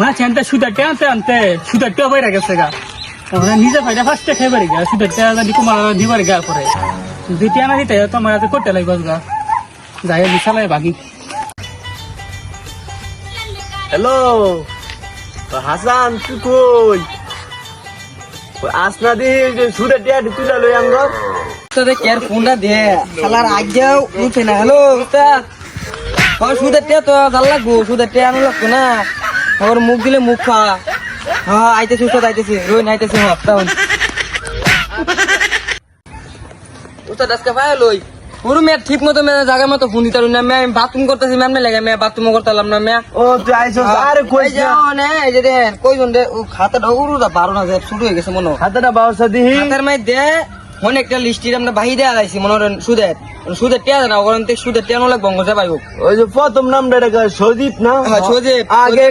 মা চেনটা সুদারটা আনতে আনতে সুদারটা বাইরে গেছে গা। তারপরে নিজে ফাইটা ফার্স্টে খেয়ে পারি গা সুদারটা যদি কুমার দিবার গা পরে। যদি আনা দিতে তোমার হাতে করতে লাগবে গা। যাই চালাই বাকি। হ্যালো হাসান তুই কই? আসনা দি সুরে টিয়া তুলে লই আঙ্গ তোদের কেয়ার ফোনটা দে? শালার আগেও উঠে না। হ্যালো উস্তাদ? আমার সুদের টিয়া তো ভালো লাগবো সুদের টিয়া আনো লাগতো না। আমার মুখ দিলে মুখ খা। হ্যাঁ আইতেছি উস্তাদ আইতেছি। রোহিন আইতেছি হ্যাঁ তাহলে। উস্তাদ আজকে ভাই লই পুরো মেয়ে ঠিক মতো মেয়ে জায়গা মতো ফোন দিতে না। মেয়ে বাথরুম করতেছি ম্যাম লাগে মেয়ে বাথরুম করতাম না মেয়ে। ও তুই আইছস? আরে কই এই যে মানে এই যে কইজন দে ও খাতাটা উড়ুটা বারো না শুরু হয়ে গেছে মনে হয়। হাতটা বাউসা দিহি। হাতের মধ্যে অনেকটা লিস্টির আমরা বাহিরে আলাইছি মনে করেন সুদের। সুদের টিয়া না ওখান থেকে সুদের টিয়া লাগবে ওই যে প্রথম নামটা এটা সদীপ না? সোজে আগে।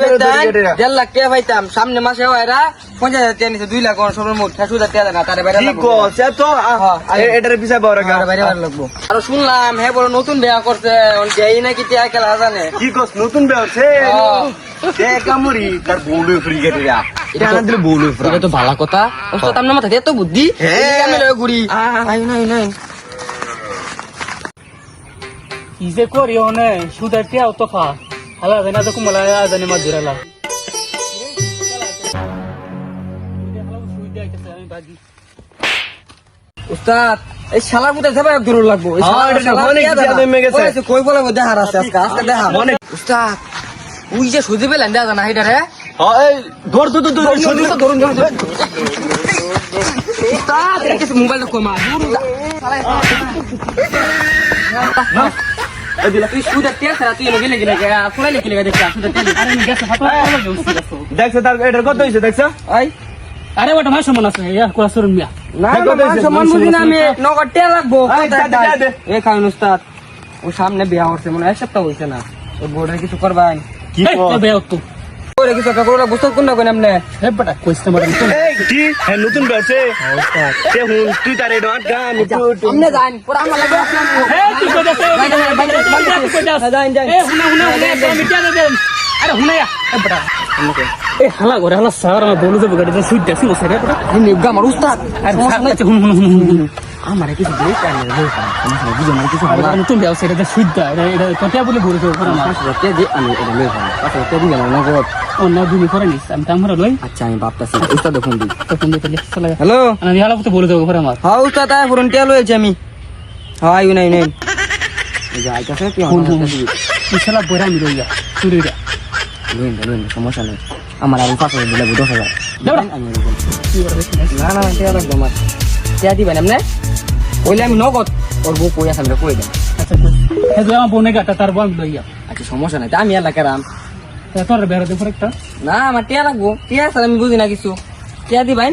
দেড় লাখ টাকা পাইতাম। সামনে মাসে এরা পঞ্চাশ হাজার টাকা নিছে দুই লাখ সর্বমোট সুদের টিয়া না তার বাইরে এত হ্যাঁ। এটার পিছা বড় বাইরে লাগবো। আর শুনলাম হ্যাঁ বড় নতুন বিয়া করছে যেই নাকি টিয়া খেলা জানে? কি কস নতুন বেরছে হ্যাঁ। এ কামড়ি তার ফ্রি কেটে এটা আনা দিলে বউলু এটা তো ভালো কথা। ওস্তাদ আপনার মাথায় এত বুদ্ধি। হ্যাঁ। আমি লয়ে ঘুরি। আই নাই নাই কি যে করি ওনে সুদারটা অত খা। হালা জানা তো কুমালা জানি মাছ ধরালা উস্তাদ এই শালা পুতে যাবে দূর লাগবো। হ্যাঁ, টিয়া টিয়া কই বলে দেখার আছে আজকে আজকে দেখা। উস্তাদ উই যে সুজি পেলেন দেয়া জানা এটা রে। হ্যাঁ মোবাইলটা কমা আরে আমি গেছে ফাটা তার এটার কত হইছে দেখছ? আরে ওটা ভাই সমান আছে ইয়া কোলা সরুন মিয়া। না বুঝি না আমি নগদ লাগবো। এ উস্তাদ ও সামনে বিয়া হচ্ছে মনে হয় এক সপ্তাহ হইছে না। ওই বোর্ডের কিছু করবাই। কি বেয়া তো ওরে কিছু একটা করে বুঝতে কোন না কোন এমনে হে বেটা কইতে মারা তো এই কি? হ্যাঁ নতুন বেরছে তে হুন তুই তারে ডট গান আমনে যান পুরা আমার লাগে হে তুই কই যাস? বাইরে, কই যাস যান, যান। এ হুনা হুনা হুনা মিটিয়া দে দেন আরে হুনা ইয়া এ বেটা। এ হালা করে হালা সার আমার বলু যাব গাড়ি সুইট দেখি বসে রে বেটা। এই নিগা আমার উস্তাদ। আরে আছে হুন হুন হুন হুন হুন আমার কিছু দেই কানে লই আমার বুঝো না কিছু আরে নতুন ব্যবসা এটা সুইট দা এটা এটা কটিয়া বলে ঘুরে তো আমার। পাঁচ হাজার টাকা দিয়ে আমি এটা লই পাঁচ হাজার টাকা দিয়ে গেলাম নগদ। অন্য দিনই করে নিস আমি লই। আচ্ছা আমি ভাবতেছি। উস্তাদ ফোন দিই তখন দিতে লিখ চলে হ্যালো? আমি হালা তো বলে দেবো আমার। হ্যাঁ উস্তাদ আয় ফোন টিয়া লইছি আমি। হ্যাঁ আইউ নাই। হুন আমি লইয়া লইন লইন সমস্যা নেই। আমার আমি পাঁচ হাজার দিলে দশ হাজার। না। আমি লইবো। না। না টিয়া লাগবে আমার। টিয়া দিবেন এমনি? কইলে আমি নগদ ওর বউ কই আছে আমরা কই দেন আচ্ছা হে যে আমার বোনে গাটা তার বল লইয়া। আচ্ছা সমস্যা নাই। আমি। তোর বেড়াতে দেবো একটা? না, আমার টিয়া লাগবো। টিয়া আছে আমি বুঝি না কিছু। টিয়া দিবেন